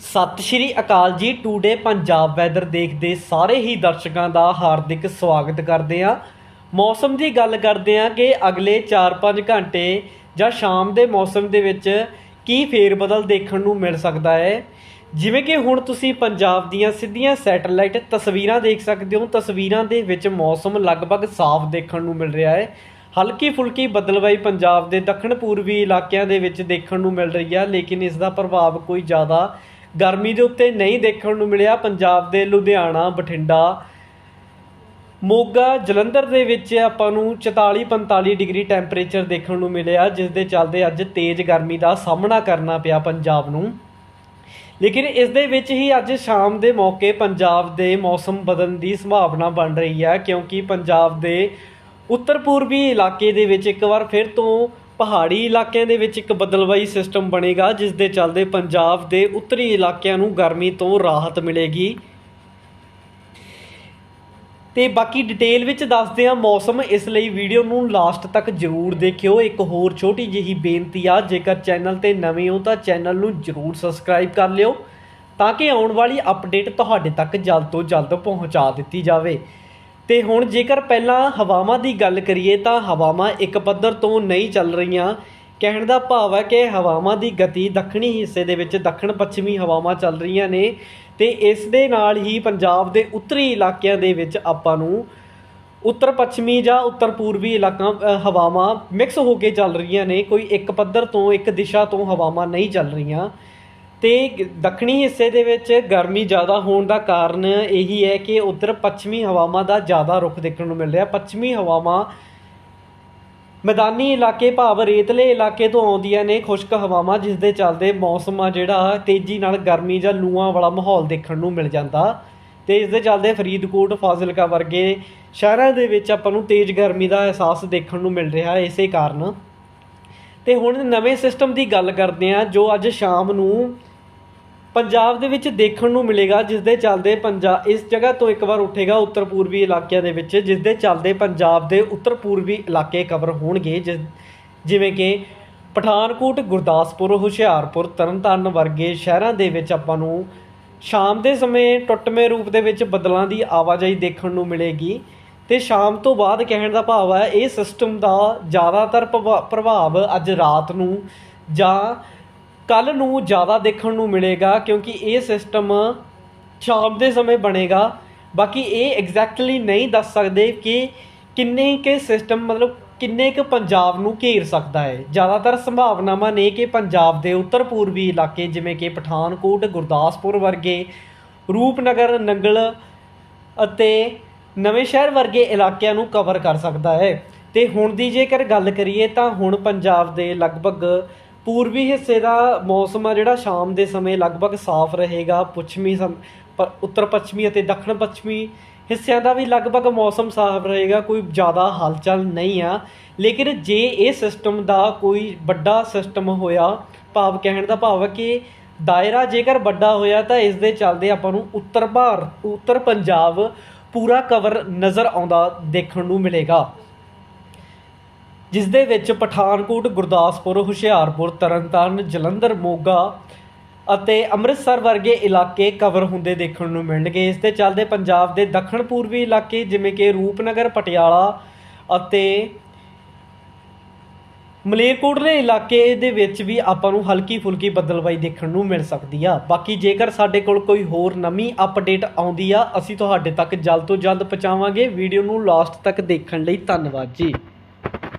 ਸਤਿ ਸ਼੍ਰੀ ਅਕਾਲ ਜੀ। Today Punjab weather ਦੇਖਦੇ ਸਾਰੇ ਹੀ ਦਰਸ਼ਕਾਂ ਦਾ ਹਾਰਦਿਕ ਸਵਾਗਤ ਕਰਦੇ ਹਾਂ। ਮੌਸਮ ਦੀ ਗੱਲ ਕਰਦੇ ਹਾਂ ਕਿ ਅਗਲੇ 4-5 ਘੰਟੇ ਜਾਂ ਸ਼ਾਮ ਦੇ ਮੌਸਮ ਦੇ ਵਿੱਚ ਕੀ ਫੇਰਬਦਲ ਦੇਖਣ ਨੂੰ ਮਿਲ ਸਕਦਾ ਹੈ। ਜਿਵੇਂ ਕਿ ਹੁਣ ਤੁਸੀਂ ਪੰਜਾਬ ਦੀਆਂ ਸਿੱਧੀਆਂ ਸੈਟੇਲਾਈਟ ਤਸਵੀਰਾਂ ਦੇਖ ਸਕਦੇ ਹੋ। ਤਸਵੀਰਾਂ ਦੇ ਵਿੱਚ ਮੌਸਮ ਲਗਭਗ ਸਾਫ਼ ਦੇਖਣ ਨੂੰ ਮਿਲ ਰਿਹਾ ਹੈ। ਹਲਕੀ ਫੁਲਕੀ ਬਦਲਵਾਈ ਪੰਜਾਬ ਦੇ ਦੱਖਣ ਪੂਰਬੀ ਇਲਾਕਿਆਂ ਦੇ ਵਿੱਚ ਦੇਖਣ ਨੂੰ ਮਿਲ ਰਹੀ ਹੈ, ਲੇਕਿਨ ਇਸ ਦਾ ਪ੍ਰਭਾਵ ਕੋਈ ਜ਼ਿਆਦਾ ਗਰਮੀ ਦੇ ਉੱਤੇ ਨਹੀਂ ਦੇਖਣ ਨੂੰ ਮਿਲਿਆ ਪੰਜਾਬ ਦੇ ਲੁਧਿਆਣਾ, ਬਠਿੰਡਾ। ਮੋਗਾ, ਜਲੰਧਰ ਦੇ ਵਿੱਚ ਆਪਾਂ ਨੂੰ 44 45 ਡਿਗਰੀ ਟੈਂਪਰੇਚਰ ਦੇਖਣ ਨੂੰ ਮਿਲਿਆ, ਜਿਸ ਦੇ ਚੱਲਦੇ ਅੱਜ ਤੇਜ਼ ਗਰਮੀ ਦਾ ਸਾਹਮਣਾ ਕਰਨਾ ਪਿਆ ਪੰਜਾਬ ਨੂੰ। ਲੇਕਿਨ ਇਸ ਦੇ ਵਿੱਚ ਹੀ ਅੱਜ ਸ਼ਾਮ ਦੇ ਮੌਕੇ ਪੰਜਾਬ ਦੇ ਮੌਸਮ ਬਦਲਣ ਦੀ ਸੰਭਾਵਨਾ ਬਣ ਰਹੀ ਹੈ, ਕਿਉਂਕਿ ਪੰਜਾਬ ਦੇ ਉੱਤਰ ਪੂਰਬੀ ਇਲਾਕੇ ਦੇ ਵਿੱਚ ਇੱਕ ਵਾਰ ਫਿਰ ਤੋਂ ਪਹਾੜੀ ਇਲਾਕਿਆਂ ਦੇ ਵਿੱਚ ਇੱਕ ਬਦਲਵਾਈ ਸਿਸਟਮ ਬਣੇਗਾ ਜਿਸ ਦੇ ਚੱਲਦੇ ਪੰਜਾਬ ਦੇ ਉੱਤਰੀ ਇਲਾਕਿਆਂ ਨੂੰ ਗਰਮੀ ਤੋਂ ਰਾਹਤ ਮਿਲੇਗੀ। ਤੇ ਬਾਕੀ ਡਿਟੇਲ ਵਿੱਚ ਦੱਸਦੇ ਹਾਂ ਮੌਸਮ, ਇਸ ਲਈ ਵੀਡੀਓ ਨੂੰ ਲਾਸਟ ਤੱਕ ਜਰੂਰ ਦੇਖਿਓ। ਇੱਕ ਹੋਰ ਛੋਟੀ ਜਿਹੀ ਬੇਨਤੀ ਆ, ਜੇਕਰ ਚੈਨਲ ਤੇ ਨਵੇਂ ਹੋ ਤਾਂ ਚੈਨਲ ਨੂੰ ਜਰੂਰ ਸਬਸਕ੍ਰਾਈਬ ਕਰ ਲਿਓ, ਤਾਂ ਕਿ ਆਉਣ ਵਾਲੀ ਅਪਡੇਟ ਤੁਹਾਡੇ ਤੱਕ ਜਲਦ ਤੋਂ ਜਲਦ ਪਹੁੰਚਾ ਦਿੱਤੀ ਜਾਵੇ। ਤੇ ਹੁਣ ਜੇਕਰ ਪਹਿਲਾਂ ਹਵਾਵਾਂ ਦੀ ਗੱਲ ਕਰੀਏ ਤਾਂ ਹਵਾਵਾਂ ਇੱਕ ਪੱਧਰ ਤੋਂ ਨਹੀਂ ਚੱਲ ਰਹੀਆਂ। ਕਹਿਣ ਦਾ ਭਾਵ ਹੈ ਕਿ ਹਵਾਵਾਂ ਦੀ ਗਤੀ ਦੱਖਣੀ ਹਿੱਸੇ ਦੇ ਵਿੱਚ ਦੱਖਣ ਪੱਛਮੀ ਹਵਾਵਾਂ ਚੱਲ ਰਹੀਆਂ ਨੇ ਤੇ ਇਸ ਦੇ ਨਾਲ ਹੀ ਪੰਜਾਬ ਦੇ ਉੱਤਰੀ ਇਲਾਕਿਆਂ ਦੇ ਵਿੱਚ ਆਪਾਂ ਨੂੰ ਉੱਤਰ ਪੱਛਮੀ ਜਾਂ ਉੱਤਰ ਪੂਰਬੀ ਇਲਾਕਾ ਹਵਾਵਾਂ ਮਿਕਸ ਹੋ ਕੇ ਚੱਲ ਰਹੀਆਂ ਨੇ। ਕੋਈ ਇੱਕ ਪੱਧਰ ਤੋਂ ਇੱਕ ਦਿਸ਼ਾ ਤੋਂ ਹਵਾਵਾਂ ਨਹੀਂ ਚੱਲ ਰਹੀਆਂ। ਅਤੇ ਦੱਖਣੀ ਹਿੱਸੇ ਦੇ ਵਿੱਚ ਗਰਮੀ ਜ਼ਿਆਦਾ ਹੋਣ ਦਾ ਕਾਰਨ ਇਹੀ ਹੈ ਕਿ ਉੱਧਰ ਪੱਛਮੀ ਹਵਾਵਾਂ ਦਾ ਜ਼ਿਆਦਾ ਰੁੱਖ ਦੇਖਣ ਨੂੰ ਮਿਲ ਰਿਹਾ। ਪੱਛਮੀ ਹਵਾਵਾਂ ਮੈਦਾਨੀ ਇਲਾਕੇ, ਭਾਵ ਰੇਤਲੇ ਇਲਾਕੇ ਤੋਂ ਆਉਂਦੀਆਂ ਨੇ ਖੁਸ਼ਕ ਹਵਾਵਾਂ ਜਿਸ ਦੇ ਚੱਲਦੇ ਮੌਸਮ ਆ ਜਿਹੜਾ, ਤੇਜ਼ੀ ਨਾਲ ਗਰਮੀ ਜਾਂ ਲੂਆਂ ਵਾਲਾ ਮਾਹੌਲ ਦੇਖਣ ਨੂੰ ਮਿਲ ਜਾਂਦਾ। ਤੇ ਇਸ ਦੇ ਚੱਲਦੇ ਫਰੀਦਕੋਟ, ਫਾਜ਼ਿਲਕਾ ਵਰਗੇ ਸ਼ਹਿਰਾਂ ਦੇ ਵਿੱਚ ਆਪਾਂ ਨੂੰ ਤੇਜ਼ ਗਰਮੀ ਦਾ ਅਹਿਸਾਸ ਦੇਖਣ ਨੂੰ ਮਿਲ ਰਿਹਾ ਹੈ ਇਸੇ ਕਾਰਨ। ਤੇ ਹੁਣ ਨਵੇਂ ਸਿਸਟਮ ਦੀ ਗੱਲ ਕਰਦੇ ਹਾਂ, ਜੋ ਅੱਜ ਸ਼ਾਮ ਨੂੰ ਪੰਜਾਬ ਦੇ ਵਿੱਚ ਦੇਖਣ ਨੂੰ ਮਿਲੇਗਾ ਜਿਸ ਦੇ ਚੱਲਦੇ ਪੰਜਾਬ ਇਸ ਜਗ੍ਹਾ ਤੋਂ ਇੱਕ ਵਾਰ ਉੱਠੇਗਾ ਉੱਤਰ ਪੂਰਬੀ ਇਲਾਕਿਆਂ ਦੇ ਵਿੱਚ ਜਿਸ ਦੇ ਚੱਲਦੇ ਪੰਜਾਬ ਦੇ ਉੱਤਰ ਪੂਰਬੀ ਇਲਾਕੇ ਕਵਰ ਹੋਣਗੇ, ਜਿਸ, ਜਿਵੇਂ ਕਿ ਪਠਾਨਕੋਟ, ਗੁਰਦਾਸਪੁਰ, ਹੁਸ਼ਿਆਰਪੁਰ, ਤਰਨਤਾਰਨ ਵਰਗੇ ਸ਼ਹਿਰਾਂ ਦੇ ਵਿੱਚ ਆਪਾਂ ਨੂੰ ਸ਼ਾਮ ਦੇ ਸਮੇਂ ਟੁੱਟਵੇਂ ਰੂਪ ਦੇ ਵਿੱਚ ਬੱਦਲਾਂ ਦੀ ਆਵਾਜਾਈ ਦੇਖਣ ਨੂੰ ਮਿਲੇਗੀ। ਤੇ ਸ਼ਾਮ ਤੋਂ ਬਾਅਦ ਕਹਿਣ ਦਾ ਭਾਵ ਹੈ, ਇਹ ਸਿਸਟਮ ਦਾ ਜ਼ਿਆਦਾਤਰ ਪ੍ਰਭਾ- ਪ੍ਰਭਾਵ ਅੱਜ ਰਾਤ ਨੂੰ ਜਾਂ ਕੱਲ ਨੂੰ ਜ਼ਿਆਦਾ ਦੇਖਣ ਨੂੰ ਮਿਲੇਗਾ ਕਿਉਂਕਿ ਇਹ ਸਿਸਟਮ ਸ਼ਾਮ ਦੇ ਸਮੇਂ ਬਣੇਗਾ। ਬਾਕੀ ਇਹ ਐਗਜ਼ੈਕਟਲੀ ਨਹੀਂ ਦੱਸ ਸਕਦੇ ਕਿ ਕਿੰਨੇ ਕੇ ਸਿਸਟਮ ਮਤਲਬ ਕਿੰਨੇ ਕੁ ਪੰਜਾਬ ਨੂੰ ਘੇਰ ਸਕਦਾ ਹੈ। ਜ਼ਿਆਦਾਤਰ ਸੰਭਾਵਨਾਵਾਂ ਨੇ ਕਿ ਪੰਜਾਬ ਦੇ ਉੱਤਰ ਪੂਰਬੀ ਇਲਾਕੇ ਜਿਵੇਂ ਕਿ ਪਠਾਨਕੋਟ, ਗੁਰਦਾਸਪੁਰ ਵਰਗੇ ਰੂਪਨਗਰ, ਨੰਗਲ ਅਤੇ ਨਵੇਂ ਸ਼ਹਿਰ ਵਰਗੇ ਇਲਾਕਿਆਂ ਨੂੰ ਕਵਰ ਕਰ ਸਕਦਾ ਹੈ। ਤੇ ਹੁਣ ਦੀ ਜੇਕਰ ਗੱਲ ਕਰੀਏ ਤਾਂ ਹੁਣ ਪੰਜਾਬ ਦੇ ਲਗਭਗ ਪੂਰਬੀ ਹਿੱਸੇ ਦਾ ਮੌਸਮ ਆ ਜਿਹੜਾ ਸ਼ਾਮ ਦੇ ਸਮੇਂ ਲਗਭਗ ਸਾਫ਼ ਰਹੇਗਾ, ਪੱਛਮੀ ਸਮ- ਪ- ਉੱਤਰ ਪੱਛਮੀ ਅਤੇ ਦੱਖਣ ਪੱਛਮੀ ਹਿੱਸਿਆਂ ਦਾ ਵੀ ਲਗਭਗ ਮੌਸਮ ਸਾਫ਼ ਰਹੇਗਾ, ਕੋਈ ਜ਼ਿਆਦਾ ਹਲਚਲ ਨਹੀਂ ਆ। ਲੇਕਿਨ ਜੇ ਇਹ ਸਿਸਟਮ ਦਾ ਕੋਈ ਵੱਡਾ ਸਿਸਟਮ ਹੋਇਆ, ਭਾਵ ਕਹਿਣ ਦਾ ਭਾਵ ਹੈ ਕਿ ਦਾਇਰਾ ਜੇਕਰ ਵੱਡਾ ਹੋਇਆ ਤਾਂ ਇਸ ਦੇ ਚੱਲਦੇ ਆਪਾਂ ਨੂੰ ਉੱਤਰ ਭਾਰ, ਉੱਤਰ ਪੰਜਾਬ ਪੂਰਾ ਕਵਰ ਨਜ਼ਰ ਆਉਂਦਾ ਦੇਖਣ ਨੂੰ ਮਿਲੇਗਾ। ਜਿਸ ਦੇ ਵਿੱਚ ਪਠਾਨਕੋਟ, ਗੁਰਦਾਸਪੁਰ, ਹੁਸ਼ਿਆਰਪੁਰ, ਤਰਨਤਾਰਨ, ਜਲੰਧਰ, ਮੋਗਾ ਅਤੇ ਅੰਮ੍ਰਿਤਸਰ ਵਰਗੇ ਇਲਾਕੇ ਕਵਰ ਹੁੰਦੇ ਦੇਖਣ ਨੂੰ ਮਿਲਣਗੇ। ਇਸ ਦੇ ਚੱਲਦੇ ਪੰਜਾਬ ਦੇ ਦੱਖਣ ਪੂਰਬੀ ਇਲਾਕੇ ਜਿਵੇਂ ਕਿ ਰੂਪਨਗਰ, ਪਟਿਆਲਾ ਅਤੇ ਮਲੇਰਕੋਟਲੇ ਇਲਾਕੇ ਦੇ ਵਿੱਚ ਵੀ ਆਪਾਂ ਨੂੰ ਹਲਕੀ ਫੁਲਕੀ ਬੱਦਲਬਾਈ ਦੇਖਣ ਨੂੰ ਮਿਲ ਸਕਦੀ ਆ। ਬਾਕੀ ਜੇਕਰ ਸਾਡੇ ਕੋਲ ਕੋਈ ਹੋਰ ਨਵੀਂ ਅਪਡੇਟ ਆਉਂਦੀ ਆ, ਅਸੀਂ ਤੁਹਾਡੇ ਤੱਕ ਜਲਦ ਤੋਂ ਜਲਦ ਪਹੁੰਚਾਵਾਂਗੇ। ਵੀਡੀਓ ਨੂੰ ਲਾਸਟ ਤੱਕ ਦੇਖਣ ਲਈ ਧੰਨਵਾਦ ਜੀ।